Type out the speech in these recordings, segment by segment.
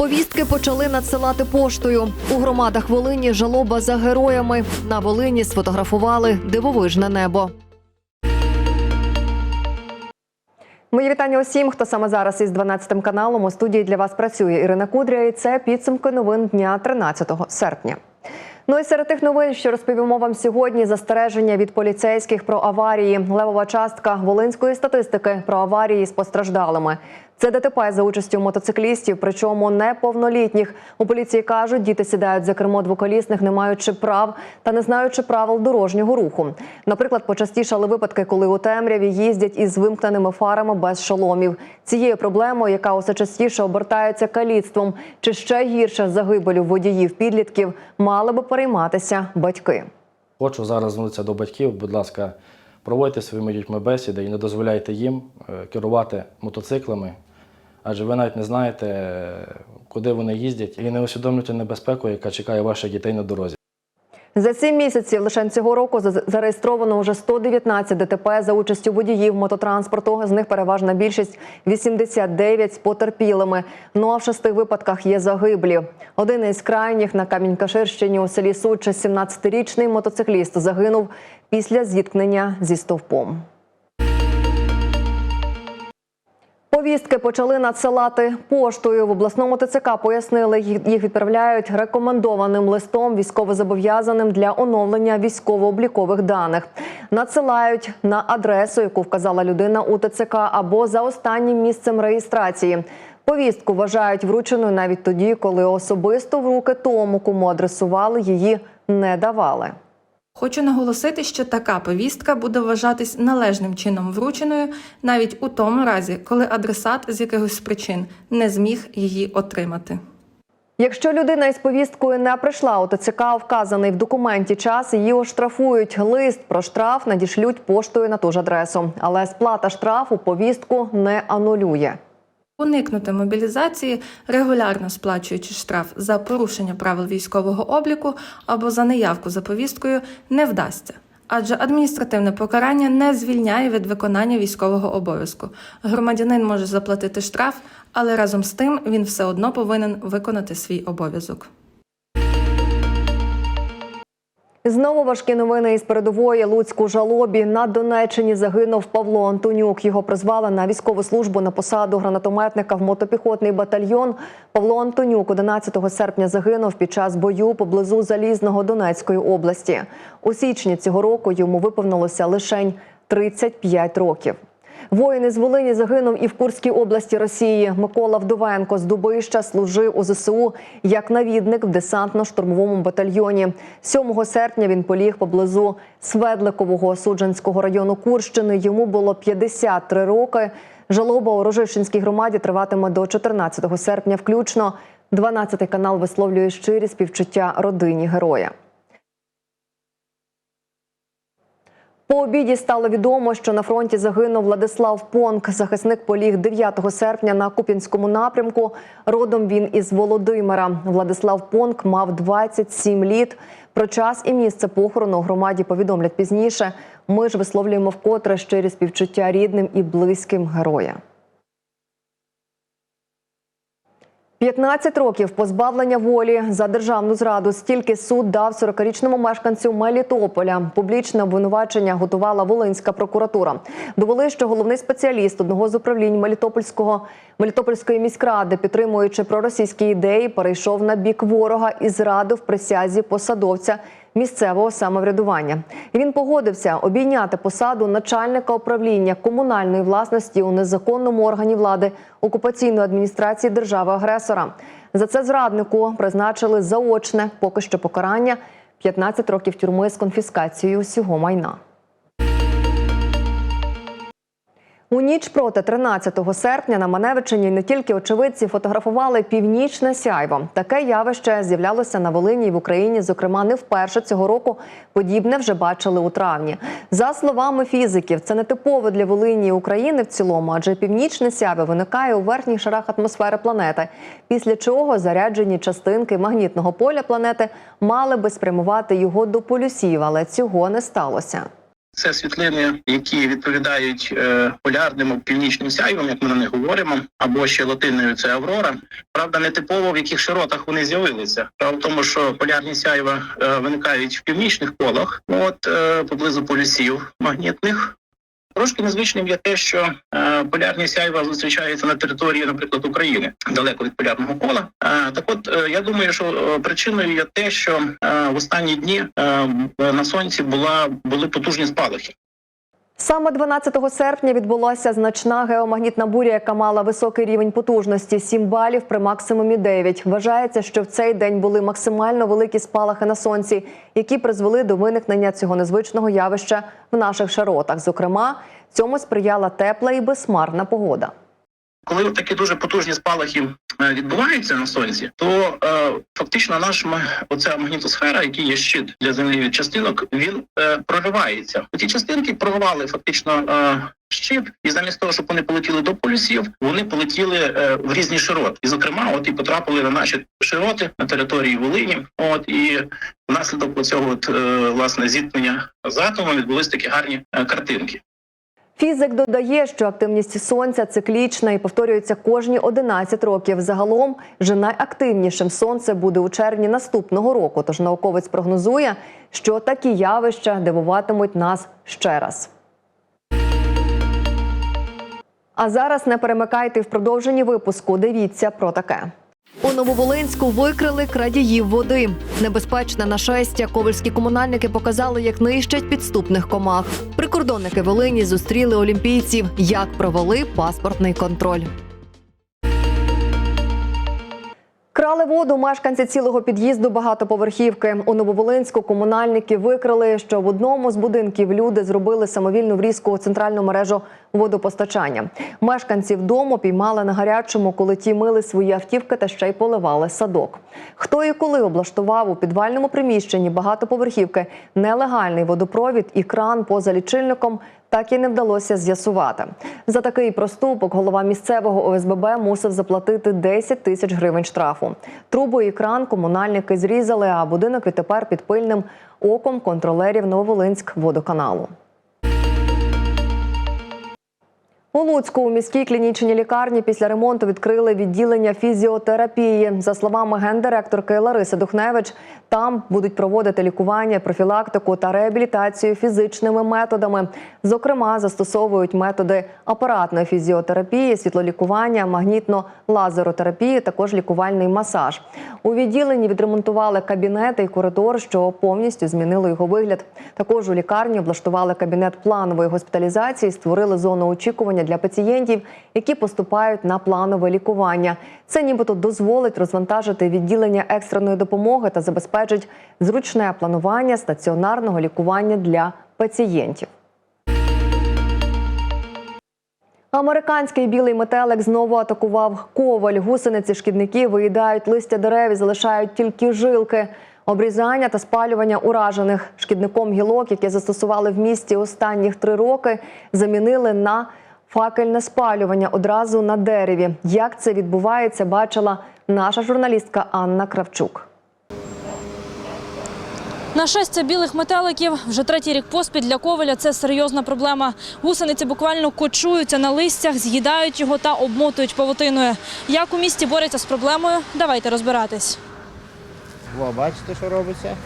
Повістки почали надсилати поштою. У громадах Волині жалоба за героями. На Волині сфотографували дивовижне небо. Мої вітання усім, хто саме зараз із 12 каналом у студії для вас працює Ірина Кудря. І це підсумки новин дня 13 серпня. Ну і серед тих новин, що розповімо вам сьогодні, застереження від поліцейських про аварії. Левова частка волинської статистики про аварії з постраждалими. Це ДТП за участю мотоциклістів, причому неповнолітніх. У поліції кажуть, діти сідають за кермо двоколісних, не маючи прав та не знаючи правил дорожнього руху. Наприклад, почастішали випадки, коли у темряві їздять із вимкненими фарами без шоломів. Цією проблемою, яка усе частіше обертається каліцтвом, чи ще гірше загибелю водіїв підлітків, мали би перейматися батьки. Хочу зараз звернутися до батьків. Будь ласка, проводьте своїми дітьми бесіди і не дозволяйте їм е, керувати мотоциклами, адже ви навіть не знаєте, куди вони їздять, і не усвідомлюєте небезпеку, яка чекає ваших дітей на дорозі. За сім місяців лише цього року за- зареєстровано вже 119 ДТП за участю водіїв мототранспорту. З них переважна більшість 89 з потерпілими. Ну а в шести випадках є загиблі. Один із крайніх на Камінь-Каширщині у селі Суча 17-річний мотоцикліст загинув після зіткнення зі стовпом. Повістки почали надсилати поштою. В обласному ТЦК пояснили, їх відправляють рекомендованим листом військовозобов'язаним для оновлення військово-облікових даних. Надсилають на адресу, яку вказала людина у ТЦК, або за останнім місцем реєстрації. Повістку вважають врученою навіть тоді, коли особисто в руки тому, кому адресували, її не давали. Хочу наголосити, що така повістка буде вважатись належним чином врученою навіть у тому разі, коли адресат з якихось причин не зміг її отримати. Якщо людина із повісткою не прийшла у ТЦК, вказаний в документі час, її оштрафують. Лист про штраф надішлють поштою на ту ж адресу. Але сплата штрафу повістку не анулює. Уникнути мобілізації, регулярно сплачуючи штраф за порушення правил військового обліку або за неявку за повісткою, не вдасться. Адже адміністративне покарання не звільняє від виконання військового обов'язку. Громадянин може заплатити штраф, але разом з тим він все одно повинен виконати свій обов'язок. Знову важкі новини із передової Луцьку жалобі на Донеччині загинув Павло Антонюк. Його призвали на військову службу на посаду гранатометника в мотопіхотний батальйон. Павло Антонюк 11 серпня загинув під час бою поблизу Залізного Донецької області. У січні цього року йому виповнилося лише 35 років. Воїн із Волині загинув і в Курській області Росії. Микола Вдовенко з Дубища служив у ЗСУ як навідник в десантно-штурмовому батальйоні. 7 серпня він поліг поблизу Сведликового Суджанського району Курщини. Йому було 53 роки. Жалоба у Рожищенській громаді триватиме до 14 серпня. Включно 12 канал висловлює щирі співчуття родині героя. По обіді стало відомо, що на фронті загинув Владислав Понк. Захисник поліг 9 серпня на Куп'янському напрямку. Родом він із Володимира. Владислав Понк мав 27 літ. Про час і місце похорону громаді повідомлять пізніше. Ми ж висловлюємо вкотре щирі співчуття рідним і близьким героя. 15 років позбавлення волі за державну зраду. Стільки суд дав 40-річному мешканцю Мелітополя. Публічне обвинувачення готувала Волинська прокуратура. Довели, що головний спеціаліст одного з управлінь Мелітопольського Мелітопольської міськради, підтримуючи проросійські ідеї, перейшов на бік ворога і зрадив присязі посадовця місцевого самоврядування. Він погодився обійняти посаду начальника управління комунальної власності у незаконному органі влади окупаційної адміністрації держави-агресора. За це зраднику призначили заочне поки що покарання 15 років тюрми з конфіскацією усього майна. У ніч проти 13 серпня на Маневичині не тільки очевидці фотографували північне сяйво. Таке явище з'являлося на Волині і в Україні. Зокрема, не вперше цього року подібне вже бачили у травні. За словами фізиків, це не типово для Волині і України в цілому, адже північне сяйво виникає у верхніх шарах атмосфери планети. Після чого заряджені частинки магнітного поля планети мали би спрямувати його до полюсів, але цього не сталося. Це світлини, які відповідають е, полярним або північним сяйвам, як ми на них говоримо, або ще латиною це Аврора. Правда, не типово в яких широтах вони з'явилися. Правда в тому, що полярні сяйва е, виникають в північних колах, от е, поблизу полюсів магнітних. Трошки незвичним є те, що е, полярні сяйва зустрічаються на території, наприклад, України, далеко від полярного кола. Е, так, от е, я думаю, що е, причиною є те, що е, в останні дні е, на сонці була були потужні спалахи. Саме 12 серпня відбулася значна геомагнітна буря, яка мала високий рівень потужності 7 балів при максимумі 9. Вважається, що в цей день були максимально великі спалахи на сонці, які призвели до виникнення цього незвичного явища в наших широтах. Зокрема, цьому сприяла тепла і безмарна погода. Коли такі дуже потужні спалахи е, відбуваються на сонці, то е, фактично наш оця магнітосфера, який є щит для землі від частинок, він е, проривається. Ті частинки прорвали фактично е, щит, і замість того, щоб вони полетіли до полюсів, вони полетіли е, в різні широти. І зокрема, от і потрапили на наші широти на території Волині. От і внаслідок цього е, власне зіткнення з атомом відбулись такі гарні е, картинки. Фізик додає, що активність сонця циклічна і повторюється кожні 11 років. Загалом же найактивнішим сонце буде у червні наступного року. Тож науковець прогнозує, що такі явища дивуватимуть нас ще раз. А зараз не перемикайте в продовженні випуску. Дивіться про таке. У Нововолинську викрили крадіїв води. Небезпечне нашестя ковальські комунальники показали, як нищать підступних комах. Прикордонники Волині зустріли олімпійців, як провели паспортний контроль. Крали воду мешканці цілого під'їзду багатоповерхівки. У Нововолинську комунальники викрили, що в одному з будинків люди зробили самовільну врізку у центральну мережу водопостачання. Мешканців дому піймали на гарячому, коли ті мили свої автівки та ще й поливали садок. Хто і коли облаштував у підвальному приміщенні багатоповерхівки нелегальний водопровід і кран поза лічильником, так і не вдалося з'ясувати. За такий проступок голова місцевого ОСББ мусив заплатити 10 тисяч гривень штрафу. Трубу і кран комунальники зрізали, а будинок відтепер під пильним оком контролерів Нововолинськ водоканалу. У Луцьку у міській клінічній лікарні після ремонту відкрили відділення фізіотерапії. За словами гендиректорки Лариси Духневич, там будуть проводити лікування, профілактику та реабілітацію фізичними методами. Зокрема, застосовують методи апаратної фізіотерапії, світлолікування, магнітно-лазеротерапії, також лікувальний масаж. У відділенні відремонтували кабінети і коридор, що повністю змінило його вигляд. Також у лікарні облаштували кабінет планової госпіталізації, створили зону очікування для пацієнтів, які поступають на планове лікування. Це нібито дозволить розвантажити відділення екстреної допомоги та забезпечить зручне планування стаціонарного лікування для пацієнтів. Американський білий метелик знову атакував коваль. Гусениці шкідники виїдають листя дерев і залишають тільки жилки. Обрізання та спалювання уражених шкідником гілок, які застосували в місті останніх три роки, замінили на факельне спалювання одразу на дереві. Як це відбувається, бачила наша журналістка Анна Кравчук. Нашестя білих метеликів вже третій рік поспіль для коваля це серйозна проблема. Гусениці буквально кочуються на листях, з'їдають його та обмотують павутиною. Як у місті борються з проблемою? Давайте розбиратись. Во, бачите, що робиться?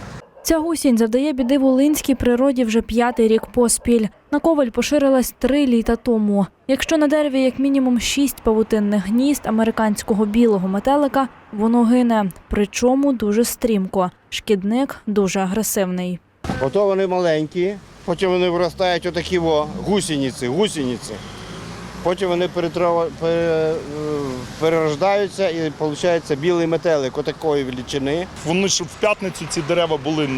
Ця гусінь завдає біди волинській природі вже п'ятий рік поспіль. На коваль поширилась три літа тому. Якщо на дереві як мінімум шість павутинних гнізд американського білого метелика, воно гине. Причому дуже стрімко. Шкідник дуже агресивний. Ото вони маленькі, потім вони виростають отакі во, гусениці, гусениці. Потім вони перетрова- е, перерождаються і виходить білий метелик отакої величини. Вони ж в п'ятницю ці дерева були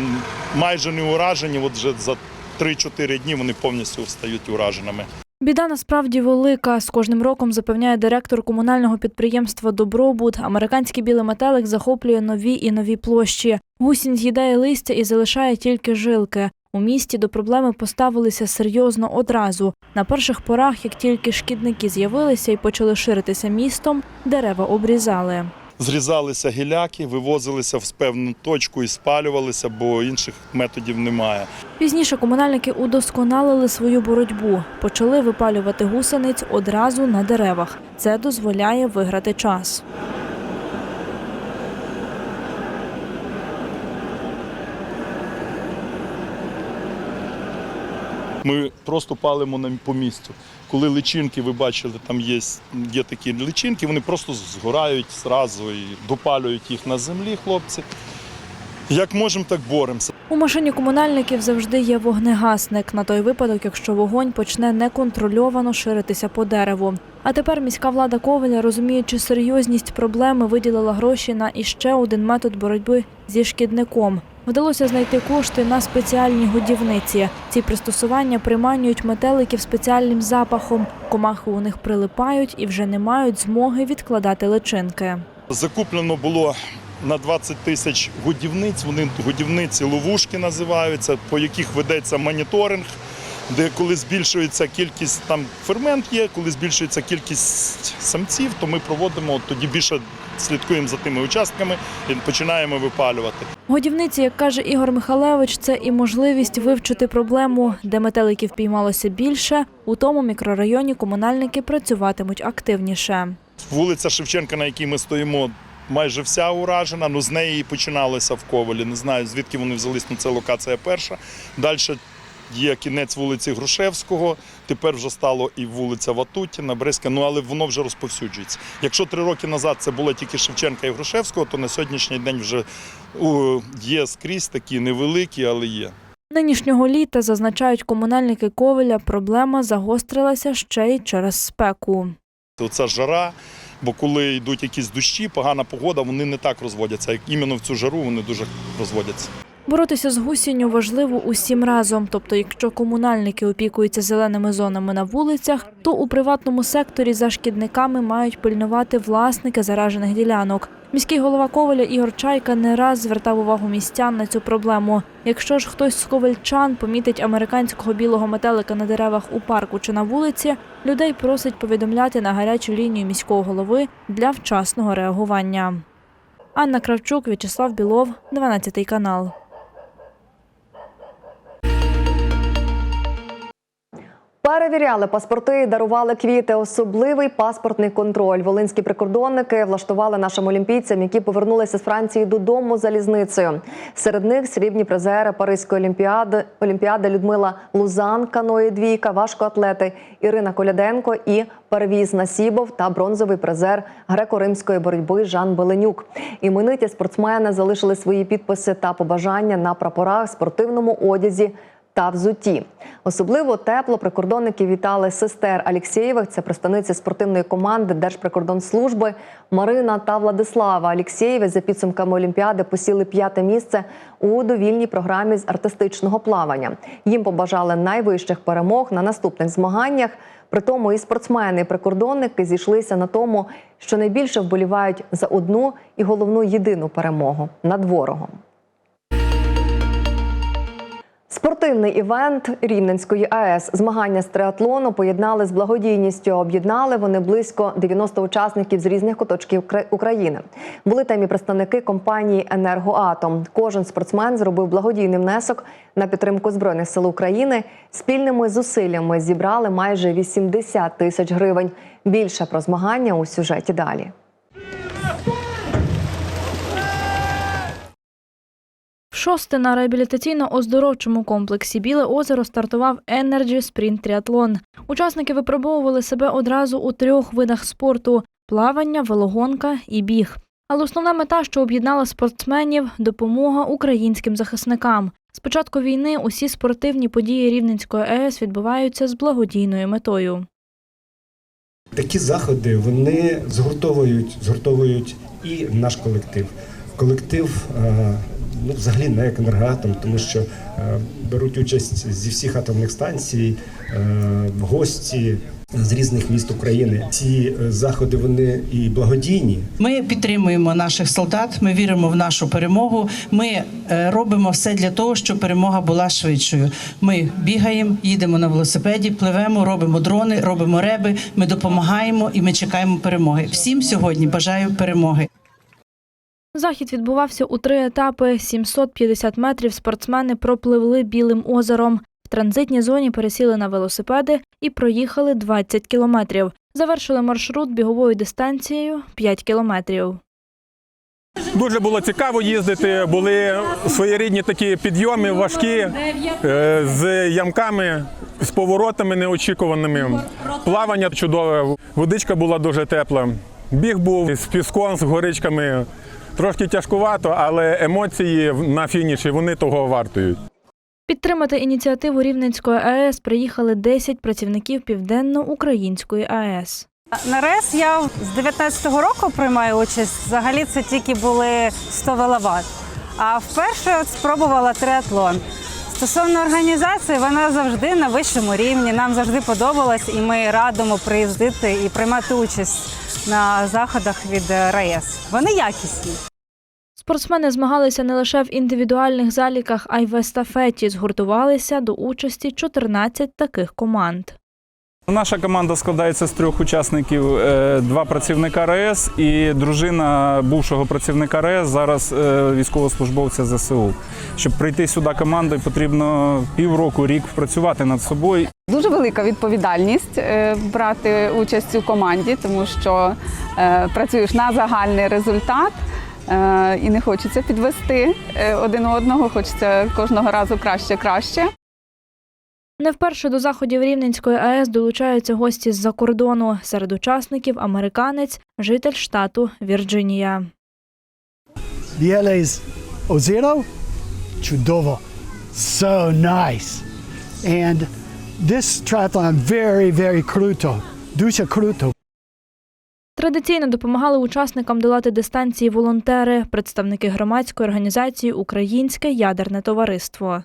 майже не уражені. От вже за 3-4 дні вони повністю стають ураженими. Біда насправді велика. З кожним роком запевняє директор комунального підприємства Добробут. Американський білий метелик захоплює нові і нові площі. Гусінь з'їдає листя і залишає тільки жилки. У місті до проблеми поставилися серйозно одразу. На перших порах, як тільки шкідники з'явилися і почали ширитися містом, дерева обрізали. Зрізалися гіляки, вивозилися в певну точку і спалювалися, бо інших методів немає. Пізніше комунальники удосконалили свою боротьбу. Почали випалювати гусениць одразу на деревах. Це дозволяє виграти час. Ми просто палимо на- по місцю. Коли личинки, ви бачили, там є, є такі личинки, вони просто згорають зразу і допалюють їх на землі, хлопці. Як можемо, так боремося. У машині комунальників завжди є вогнегасник на той випадок, якщо вогонь почне неконтрольовано ширитися по дереву. А тепер міська влада Ковеля, розуміючи серйозність проблеми, виділила гроші на іще один метод боротьби зі шкідником. Вдалося знайти кошти на спеціальні годівниці. Ці пристосування приманюють метеликів спеціальним запахом. Комахи у них прилипають і вже не мають змоги відкладати личинки. Закуплено було на 20 тисяч годівниць. Вони годівниці ловушки називаються, по яких ведеться моніторинг, де коли збільшується кількість там фермент є, коли збільшується кількість самців, то ми проводимо тоді більше слідкуємо за тими участками і починаємо випалювати. Годівниці, як каже Ігор Михалевич, це і можливість вивчити проблему, де метеликів піймалося більше. У тому мікрорайоні комунальники працюватимуть активніше. Вулиця Шевченка, на якій ми стоїмо, майже вся уражена. Ну з неї і починалося в Ковалі. Не знаю, звідки вони взялись, ну це локація перша. Далі є кінець вулиці Грушевського, тепер вже стало і вулиця Ватутіна, Брестська, ну але воно вже розповсюджується. Якщо три роки назад це було тільки Шевченка і Грушевського, то на сьогоднішній день вже є скрізь такі невеликі, але є. Нинішнього літа, зазначають комунальники Ковеля, проблема загострилася ще й через спеку. Оця жара, бо коли йдуть якісь дощі, погана погода, вони не так розводяться. Як іменно в цю жару вони дуже розводяться. Боротися з гусінню важливо усім разом. Тобто, якщо комунальники опікуються зеленими зонами на вулицях, то у приватному секторі за шкідниками мають пильнувати власники заражених ділянок. Міський голова Ковеля Ігор Чайка не раз звертав увагу містян на цю проблему. Якщо ж хтось з ковельчан помітить американського білого метелика на деревах у парку чи на вулиці, людей просить повідомляти на гарячу лінію міського голови для вчасного реагування. Анна Кравчук, В'ячеслав Білов, 12 канал. Перевіряли паспорти, дарували квіти. Особливий паспортний контроль. Волинські прикордонники влаштували нашим олімпійцям, які повернулися з Франції додому залізницею. Серед них срібні призери Паризької олімпіади, олімпіади Людмила Лузан, каної двійка, важкоатлети Ірина Коляденко і Перевіз Насібов та бронзовий призер греко-римської боротьби Жан Беленюк. Імениті спортсмени залишили свої підписи та побажання на прапорах, спортивному одязі та взутті. Особливо тепло прикордонники вітали сестер Алєксєєвих. Це представниці спортивної команди Держприкордонслужби Марина та Владислава Алєксєєві за підсумками Олімпіади посіли п'яте місце у довільній програмі з артистичного плавання. Їм побажали найвищих перемог на наступних змаганнях. При тому і спортсмени, і прикордонники зійшлися на тому, що найбільше вболівають за одну і головну єдину перемогу над ворогом. Спортивний івент Рівненської АЕС змагання з триатлону поєднали з благодійністю. Об'єднали вони близько 90 учасників з різних куточків України. Були там і представники компанії Енергоатом. Кожен спортсмен зробив благодійний внесок на підтримку збройних сил України. Спільними зусиллями зібрали майже 80 тисяч гривень. Більше про змагання у сюжеті далі. Шосте на реабілітаційно-оздоровчому комплексі Біле озеро стартував Energy Sprint Triathlon. Учасники випробовували себе одразу у трьох видах спорту: плавання, велогонка і біг. Але основна мета, що об'єднала спортсменів допомога українським захисникам. З початку війни усі спортивні події Рівненської АЕС відбуваються з благодійною метою. Такі заходи вони згуртовують, згуртовують і наш колектив. Колектив е, ну, взагалі не як енергоатом, тому що е, беруть участь зі всіх атомних станцій, е, гості з різних міст України. Ці е, заходи вони і благодійні, Ми підтримуємо наших солдат. Ми віримо в нашу перемогу. Ми робимо все для того, щоб перемога була швидшою. Ми бігаємо, їдемо на велосипеді, пливемо, робимо дрони, робимо реби. Ми допомагаємо і ми чекаємо перемоги. Всім сьогодні бажаю перемоги. Захід відбувався у три етапи. 750 метрів спортсмени пропливли білим озером. В транзитній зоні пересіли на велосипеди і проїхали 20 кілометрів. Завершили маршрут біговою дистанцією 5 кілометрів. Дуже було цікаво їздити. Були своєрідні такі підйоми важкі е, з ямками, з поворотами неочікуваними. Плавання чудове, водичка була дуже тепла. Біг був з піском, з горичками. Трошки тяжкувато, але емоції на фініші вони того вартують. Підтримати ініціативу Рівненської АЕС приїхали 10 працівників Південно-Української АЕС. На РЕС я з 19-го року приймаю участь. Взагалі це тільки були 100 веловат. А вперше от спробувала триатлон. Стосовно організації, вона завжди на вищому рівні. Нам завжди подобалось, і ми радимо приїздити і приймати участь на заходах від РАЕС. Вони якісні. Спортсмени змагалися не лише в індивідуальних заліках, а й в естафеті. Згуртувалися до участі 14 таких команд. Наша команда складається з трьох учасників: е, два працівника РАЕС і дружина бувшого працівника РАЕС, зараз е, військовослужбовця ЗСУ. Щоб прийти сюди командою, потрібно півроку, рік працювати над собою. Дуже велика відповідальність е, брати участь у команді, тому що працюєш на загальний результат. І не хочеться підвести один одного, хочеться кожного разу краще краще. Не вперше до заходів Рівненської АЕС долучаються гості з-за кордону. Серед учасників американець, житель штату Вірджинія. Біелейс озеро чудово. So nice. And this triathlon very, very круто. Дуже круто. Традиційно допомагали учасникам долати дистанції волонтери, представники громадської організації Українське ядерне товариство.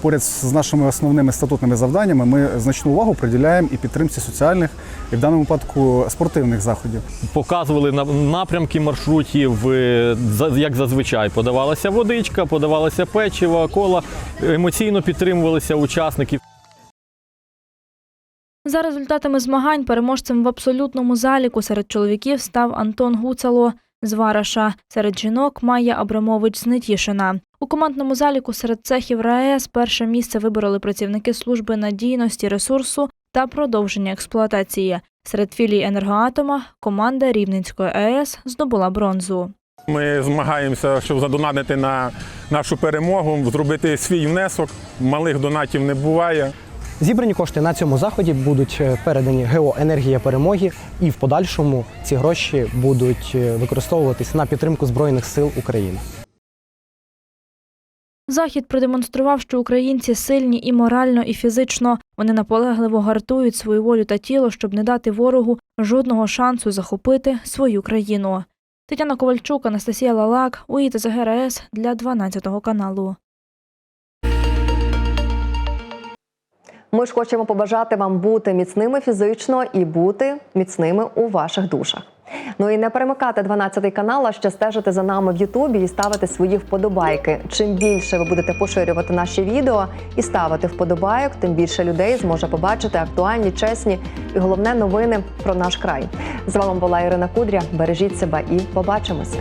Поряд з нашими основними статутними завданнями ми значну увагу приділяємо і підтримці соціальних, і в даному випадку спортивних заходів. Показували на- напрямки маршрутів, е, за- як зазвичай. Подавалася водичка, подавалося печиво, кола. Емоційно підтримувалися учасники. За результатами змагань переможцем в абсолютному заліку серед чоловіків став Антон Гуцало з Вараша, серед жінок Майя Абрамович з Нетішина. У командному заліку серед цехів РаЕС перше місце вибороли працівники служби надійності ресурсу та продовження експлуатації. Серед філій енергоатома команда Рівненської АЕС здобула бронзу. Ми змагаємося, щоб задонатити на нашу перемогу, зробити свій внесок. Малих донатів не буває. Зібрані кошти на цьому заході будуть е, передані ГО Енергія перемоги, і в подальшому ці гроші будуть е, використовуватись на підтримку Збройних сил України. Захід продемонстрував, що українці сильні і морально, і фізично. Вони наполегливо гартують свою волю та тіло, щоб не дати ворогу жодного шансу захопити свою країну. Тетяна Ковальчук, Анастасія Лалак, УІТ ЗГРС для 12 каналу. Ми ж хочемо побажати вам бути міцними фізично і бути міцними у ваших душах. Ну і не перемикати 12 канал, а ще стежити за нами в Ютубі і ставити свої вподобайки. Чим більше ви будете поширювати наші відео і ставити вподобайок, тим більше людей зможе побачити актуальні, чесні і головне новини про наш край. З вами була Ірина Кудря. Бережіть себе і побачимося.